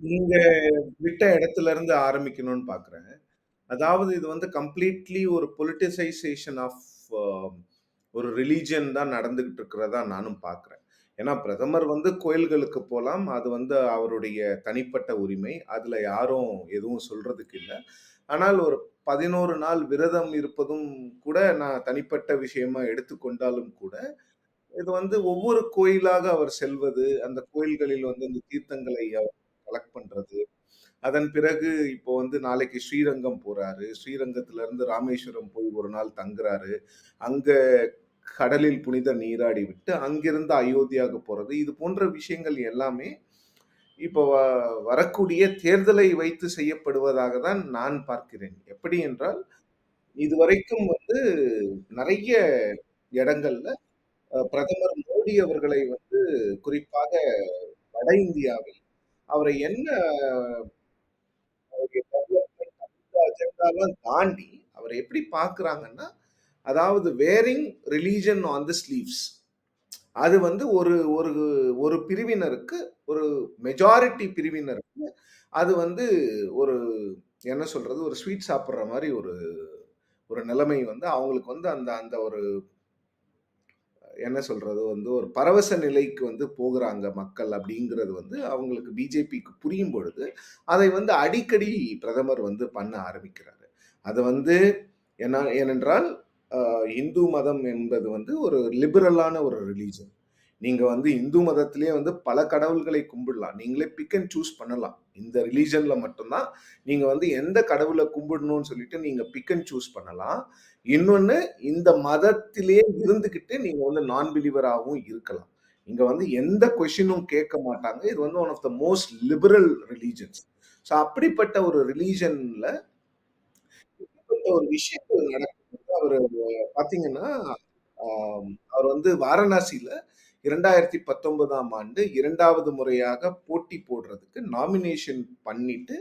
நீங்க விட்ட இடத்துல இருந்து ஆரம்பிக்கணும்னு பார்க்குறேன். அதாவது இது வந்து கம்ப்ளீட்லி ஒரு பொலிட்டிசைசேஷன் ஆஃப் அ ஒரு ரிலிஜியன் தான் நடந்துகிட்டு இருக்கிறதா நானும் பார்க்குறேன். ஏன்னா பிரதமர் வந்து கோயில்களுக்கு போலாம். அது வந்து அவருடைய தனிப்பட்ட உரிமை. அதுல யாரும் எதுவும் சொல்றதுக்கு இல்ல. ஆனால் ஒரு 11 நாள் விரதம் இருப்பதும் கூட நான் தனிப்பட்ட விஷயமா எடுத்துக்கொண்டாலும் கூட, இது வந்து ஒவ்வொரு கோயிலாக அவர் செல்வது, அந்த கோயில்களில் வந்து அந்த தீர்த்தங்களை அவர் கலெக்ட் பண்றது. அதன் பிறகு இப்போ வந்து நாளைக்கு ஸ்ரீரங்கம் போறாரு. ஸ்ரீரங்கத்திலருந்து ராமேஸ்வரம் போய் ஒரு நாள் தங்குறாரு. அங்க கடலில் புனித நீராடி விட்டு, அங்கிருந்து அயோத்தியாவுக்கு போறது. இது போன்ற விஷயங்கள் எல்லாமே இப்போ வ வரக்கூடிய தேர்தலை வைத்து செய்யப்படுவதாக தான் நான் பார்க்கிறேன். எப்படி என்றால், இதுவரைக்கும் வந்து நிறைய இடங்கள்ல பிரதமர் மோடி அவர்களை வந்து குறிப்பாக வட இந்தியாவில் அவரை என்ன அஜெண்டாலாம் தாண்டி அவரை எப்படி பார்க்குறாங்கன்னா, அதாவது wearing religion on the sleeves. அது வந்து ஒரு ஒரு ஒரு பிரிவினருக்கு, ஒரு மெஜாரிட்டி பிரிவினருக்கு அது வந்து ஒரு என்ன சொல்றது? ஒரு ஸ்வீட் சாப்பிட்ற மாதிரி ஒரு ஒரு நிலைமை வந்து அவங்களுக்கு வந்து அந்த அந்த ஒரு என்ன சொல்றது? வந்து ஒரு பரவச நிலைக்கு வந்து போகிறாங்க மக்கள் அப்படிங்கிறது வந்து அவங்களுக்கு பிஜேபிக்கு புரியும் பொழுது, அதை வந்து அடிக்கடி பிரதமர் வந்து பண்ண ஆரம்பிக்கிறாரு. அது வந்து ஏன்னா ஏனென்றால் இந்து மதம் என்பது வந்து ஒரு லிபரலான ஒரு ரிலீஜன் நீங்க வந்து இந்து மதத்திலேயே வந்து பல கடவுள்களை கும்பிடலாம். நீங்களே பிக் அண்ட் சூஸ் பண்ணலாம். இந்த ரிலீஜனில் மட்டும்தான் நீங்கள் நீங்க வந்து எந்த கடவுளை கும்பிடணும்னு சொல்லிட்டு நீங்க பிக் அண்ட் சூஸ் பண்ணலாம். இன்னொன்னு இந்த மதத்திலேயே இருந்துகிட்டு நீங்க வந்து நான் பிலீவராகவும் இருக்கலாம். இங்க வந்து எந்த கொஷினும் கேட்க மாட்டாங்க. இது வந்து one of the most liberal religions so அப்படிப்பட்ட ஒரு ரிலிஜன்ல ஒரு விஷயங்கள் நடக்கும்போது அவர் பார்த்தீங்கன்னா, அவர் வந்து வாரணாசியில 2019ஆம் ஆண்டு இரண்டாவது முறையாக போட்டி போடுறதுக்கு நாமினேஷன் பண்ணிட்டு,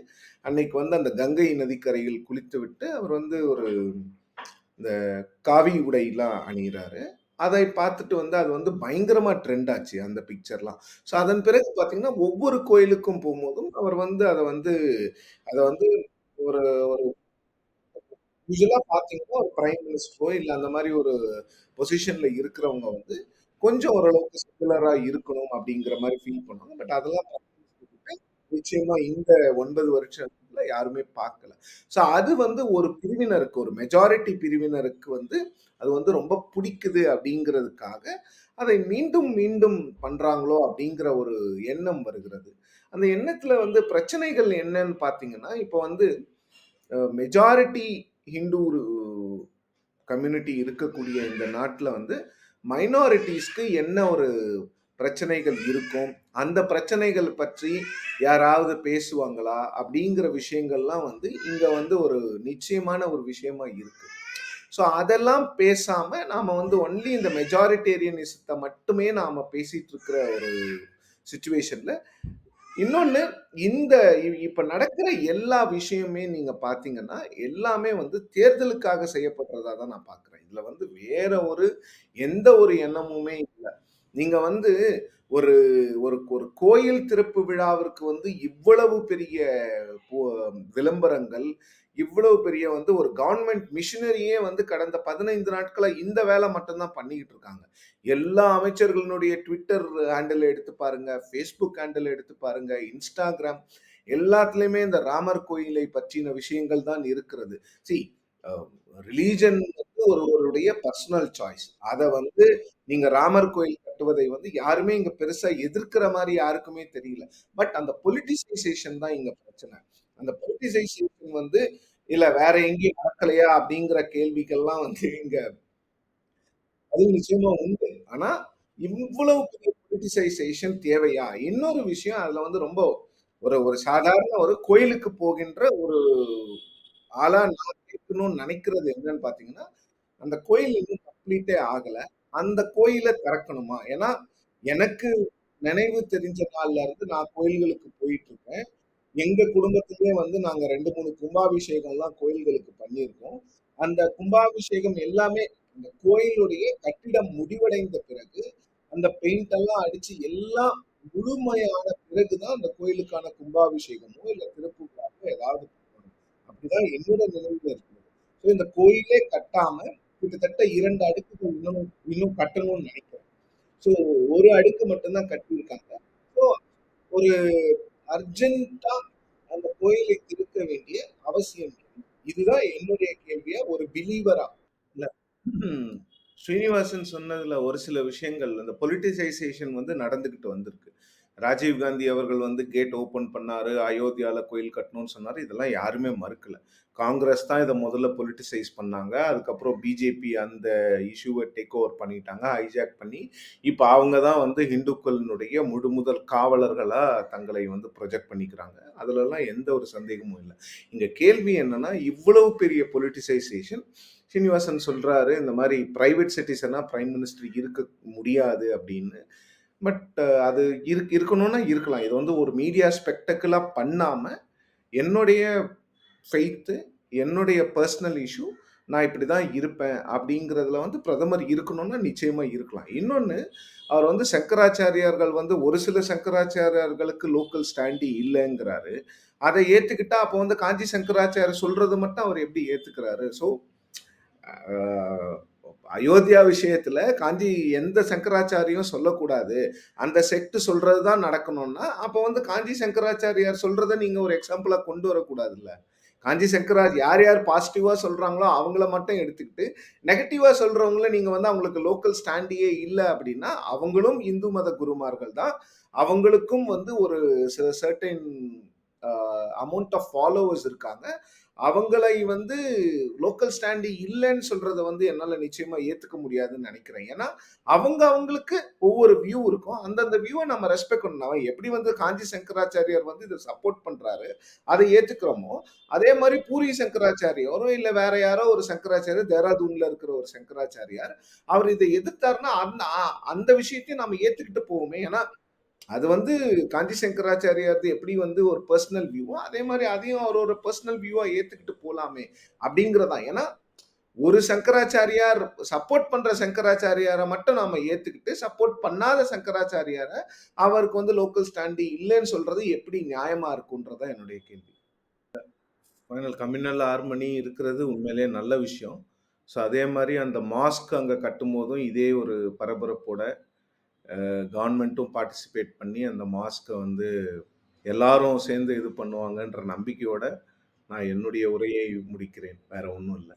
அன்னைக்கு வந்து அந்த கங்கை நதிக்கரையில் குளித்துவிட்டு, அவர் வந்து ஒரு இந்த காவி உடையெல்லாம் அணிகிறாரு அதை பார்த்துட்டு வந்து அது வந்து பயங்கரமா ட்ரெண்ட் ஆச்சு அந்த பிக்சர்லாம். ஸோ அதன் பிறகு பார்த்தீங்கன்னா, ஒவ்வொரு கோயிலுக்கும் போகும்போதும் அவர் வந்து அதை வந்து அதை வந்து ஒரு ஒரு யூஸ்வலாக பார்த்தீங்கன்னா, ஒரு பிரைம் மினிஸ்டரோ இல்லை அந்த மாதிரி ஒரு பொசிஷன்ல இருக்கிறவங்க வந்து கொஞ்சம் ஓரளவுக்கு சிமிலரா இருக்கணும் அப்படிங்கிற மாதிரி ஃபீல் பண்ணுவாங்க. பட் அதெல்லாம் நிச்சயமா இந்த ஒன்பது வருஷத்துல யாருமே பார்க்கல. ஸோ அது வந்து ஒரு பிரிவினருக்கு, ஒரு மெஜாரிட்டி பிரிவினருக்கு வந்து அது வந்து ரொம்ப பிடிக்குது அப்படிங்கிறதுக்காக, அதை மீண்டும் மீண்டும் பண்றாங்களோ அப்படிங்கிற ஒரு எண்ணம் வருகிறது. அந்த எண்ணத்துல வந்து பிரச்சனைகள் என்னன்னு பார்த்தீங்கன்னா, இப்போ வந்து மெஜாரிட்டி ஹிந்து கம்யூனிட்டி இருக்கக்கூடிய இந்த நாட்டில் வந்து மைனாரிட்டீஸ்க்கு என்ன ஒரு பிரச்சனைகள் இருக்கும்? அந்த பிரச்சனைகள் பற்றி யாராவது பேசுவாங்களா? அப்படிங்கிற விஷயங்கள்லாம் வந்து இங்கே வந்து ஒரு நிச்சயமான ஒரு விஷயமா இருக்கு. ஸோ அதெல்லாம் பேசாம நாம வந்து ஒன்லி இந்த மெஜாரிட்டேரியனிசத்தை மட்டுமே நாம பேசிட்டு இருக்கிற ஒரு சுச்சுவேஷனில் இன்னொன்னு இந்த இ இப்ப நடக்கிற எல்லா விஷயமே நீங்க பார்த்தீங்கன்னா, எல்லாமே வந்து தேர்தலுக்காக செய்யப்படுறதா தான் நான் பாக்குறேன். இதுல வந்து வேற ஒரு எந்த ஒரு எண்ணமுமே இல்ல. நீங்க வந்து ஒரு ஒரு ஒரு கோயில் திறப்பு விழாவிற்கு வந்து இவ்வளவு பெரிய போ விளம்பரங்கள், இவ்வளவு பெரிய வந்து ஒரு கவர்ன்மென்ட் மிஷனரியே வந்து கடந்த 15 நாட்களா இந்த வேல மட்டும் தான் பண்ணிக்கிட்டு இருக்காங்க. எல்லா அமைச்சர்களினுடைய ட்விட்டர் ஹேண்டில் எடுத்து பாருங்க, ஃபேஸ்புக் ஹேண்டில் எடுத்து பாருங்க, இன்ஸ்டாகிராம் எல்லாத்துலேயுமே இந்த ராமர் கோயிலை பற்றின விஷயங்கள் தான் இருக்கிறது. சி ரிலீஜன் வந்து ஒருவருடைய பர்சனல் சாய்ஸ். அதை வந்து நீங்க ராமர் கோயில் கட்டுவதை வந்து யாருமே இங்க பெருசா எதிர்க்கிற மாதிரி யாருக்குமே தெரியல. பட் அந்த பொலிட்டிசைசேஷன் தான் இங்க பிரச்சனை. அந்த பொலிட்டிசைசேஷன் வந்து இல்ல வேற எங்கேயும் நடக்கலையா? அப்படிங்கிற கேள்விகள்லாம் வந்து இங்க அது நிச்சயமா உண்டு. ஆனா இவ்வளவு பெரிய பொலிட்டிசைசேஷன் தேவையா? இன்னொரு விஷயம் அதுல வந்து ரொம்ப ஒரு ஒரு சாதாரண ஒரு கோயிலுக்கு போகின்ற ஒரு ஆளா நான் கேட்கணும்னு நினைக்கிறது என்னன்னு பார்த்தீங்கன்னா, அந்த கோயில் இன்னும் கம்ப்ளீட்டே ஆகல. அந்த கோயிலை திறக்கணுமா? ஏன்னா, எனக்கு நினைவு தெரிஞ்ச நாள்ல இருந்து நான் கோயில்களுக்கு போயிட்டு இருக்கேன். எங்க குடும்பத்திலேயே வந்து நாங்க 2, 3 கும்பாபிஷேகம்லாம் கோயில்களுக்கு பண்ணியிருக்கோம். அந்த கும்பாபிஷேகம் எல்லாமே அந்த கோயிலுடைய கட்டிடம் முடிவடைந்த பிறகு, அந்த பெயிண்ட் எல்லாம் அடிச்சு எல்லாம் முழுமையான பிறகு தான் அந்த கோயிலுக்கான கும்பாபிஷேகமோ, இல்ல திருப்புகளாகவோ ஏதாவது அப்படிதான் என்னோட நினைவுல இருக்குது. ஸோ இந்த கோயிலே கட்டாம கிட்டத்தட்ட இரண்டு அடுக்குகள் இன்னும் இன்னும் கட்டணும்னு நினைக்கிறேன் ஸோ ஒரு அடுக்கு மட்டும்தான் கட்டியிருக்காங்க. ஸோ ஒரு அர்ஜென்ட்டா அந்த கோயிலை திருக்க வேண்டிய அவசியம் இதுதான் என்னுடைய கேள்வியா ஒரு பிலீவரா. ம். ஸ்ரீனிவாசன் சொன்னதுல ஒரு சில விஷயங்கள் அந்த பொலிட்டிசைசேஷன் வந்து நடந்துகிட்டு வந்திருக்கு. ராஜீவ் காந்தி அவர்கள் வந்து கேட் ஓப்பன் பண்ணாரு. அயோத்தியால கோயில் கட்டணும்னு சொன்னாரு. இதெல்லாம் யாருமே மறுக்கல. காங்கிரஸ் தான் இத முதல்ல பொலிட்டிசைஸ் பண்ணாங்க. அதுக்கப்புறம் பிஜேபி அந்த இஷ்யூவ டேக் ஓவர் பண்ணிட்டாங்க. ஹைஜாக் பண்ணி, இப்ப அவங்க தான் வந்து இந்துக்களினுடைய முழு முதல் காவலர்களா தங்களை வந்து ப்ரொஜெக்ட் பண்ணிக்கிறாங்க. அதுலலாம் எந்த ஒரு சந்தேகமும் இல்ல. இங்க கேள்வி என்னன்னா, இவ்வளவு பெரிய பொலிட்டிசைசேஷன் ஸ்ரீனிவாசன் சொல்கிறாரு இந்த மாதிரி ப்ரைவேட் சிட்டிசனாக ப்ரைம் மினிஸ்டர் இருக்க முடியாது அப்படின்னு. பட் அது இருக் இருக்கணும்னா இருக்கலாம். இது வந்து ஒரு மீடியா ஸ்பெக்டக்குலாக பண்ணாமல் என்னுடைய ஃபெய்த்து என்னுடைய பர்சனல் இஷ்யூ நான் இப்படி தான் இருப்பேன் அப்படிங்கிறதுல வந்து பிரதமர் இருக்கணும்னா நிச்சயமாக இருக்கலாம். இன்னொன்று அவர் வந்து சங்கராச்சாரியார்கள் வந்து ஒரு சில சங்கராச்சாரியார்களுக்கு லோக்கல் ஸ்டாண்டி இல்லைங்கிறாரு அதை ஏற்றுக்கிட்டா அப்போ வந்து காஞ்சி சங்கராச்சாரியார் சொல்கிறது மட்டும் அவர் எப்படி ஏற்றுக்கிறாரு ஸோ அயோத்தியா விஷயத்துல காஞ்சி எந்த சங்கராச்சாரியும் சொல்லக்கூடாது. அந்த செக்ட் சொல்றது தான் நடக்கணும்னா, அப்போ வந்து காஞ்சி சங்கராச்சாரியார் சொல்றத நீங்க ஒரு எக்ஸாம்பிளா கொண்டு வரக்கூடாதுல்ல. காஞ்சி சங்கரா யார் யார் பாசிட்டிவா சொல்றாங்களோ அவங்கள மட்டும் எடுத்துக்கிட்டு, நெகட்டிவா சொல்றவங்கள நீங்க வந்து அவங்களுக்கு லோக்கல் ஸ்டாண்டியே இல்லை அப்படின்னா, அவங்களும் இந்து மத குருமார்கள் தான். அவங்களுக்கும் வந்து ஒரு சில சர்டைன் அமௌண்ட் ஆஃப் ஃபாலோவர்ஸ் இருக்காங்க. அவங்களை வந்து லோக்கல் ஸ்டாண்டு இல்லைன்னு சொல்றதை வந்து என்னால் நிச்சயமா ஏற்றுக்க முடியாதுன்னு நினைக்கிறேன் ஏன்னா, அவங்க அவங்களுக்கு ஒவ்வொரு வியூ இருக்கும். அந்தந்த வியூவை நம்ம ரெஸ்பெக்ட் பண்ணணும். அவன் எப்படி வந்து காஞ்சி சங்கராச்சாரியார் வந்து இதை சப்போர்ட் பண்றாரு, அதை ஏற்றுக்கிறோமோ அதே மாதிரி பூரி சங்கராச்சாரியாரோ, இல்லை வேற யாரோ ஒரு சங்கராச்சாரியர் தேராதூன்ல இருக்கிற ஒரு சங்கராச்சாரியார், அவர் இதை எதிர்த்தாருன்னா, அந்த அந்த விஷயத்தையும் நம்ம ஏற்றுக்கிட்டு போவோமே. ஏன்னா, அது வந்து காந்தி சங்கராச்சாரியார் எப்படி வந்து ஒரு பர்சனல் வியூவோ, அதே மாதிரி அதையும் அவர் ஒரு பர்சனல் வியூவா ஏத்துக்கிட்டு போலாமே அப்படிங்கிறது தான். ஏன்னா, ஒரு சங்கராச்சாரியார் சப்போர்ட் பண்ற சங்கராச்சாரியாரை மட்டும் நாம ஏத்துக்கிட்டு, சப்போர்ட் பண்ணாத சங்கராச்சாரியார அவருக்கு வந்து லோக்கல் ஸ்டாண்டி இல்லைன்னு சொல்றது எப்படி நியாயமா இருக்கும்ன்றது தான் என்னுடைய கேள்வி. ஃபைனல் கம்யூனல் ஹார்மனி இருக்கிறது உண்மையிலேயே நல்ல விஷயம். ஸோ அதே மாதிரி அந்த மாஸ்க் அங்கே கட்டும் போதும் இதே ஒரு பரபரப்போட கவர்மெண்ட்டும் பார்ட்டிசிபேட் பண்ணி அந்த மாஸ்க்கை வந்து எல்லாரும் சேர்ந்து இது பண்ணுவாங்கன்ற நம்பிக்கையோட, நான் என்னுடைய உரையை முடிக்கிறேன். வேற ஒன்றும் இல்லை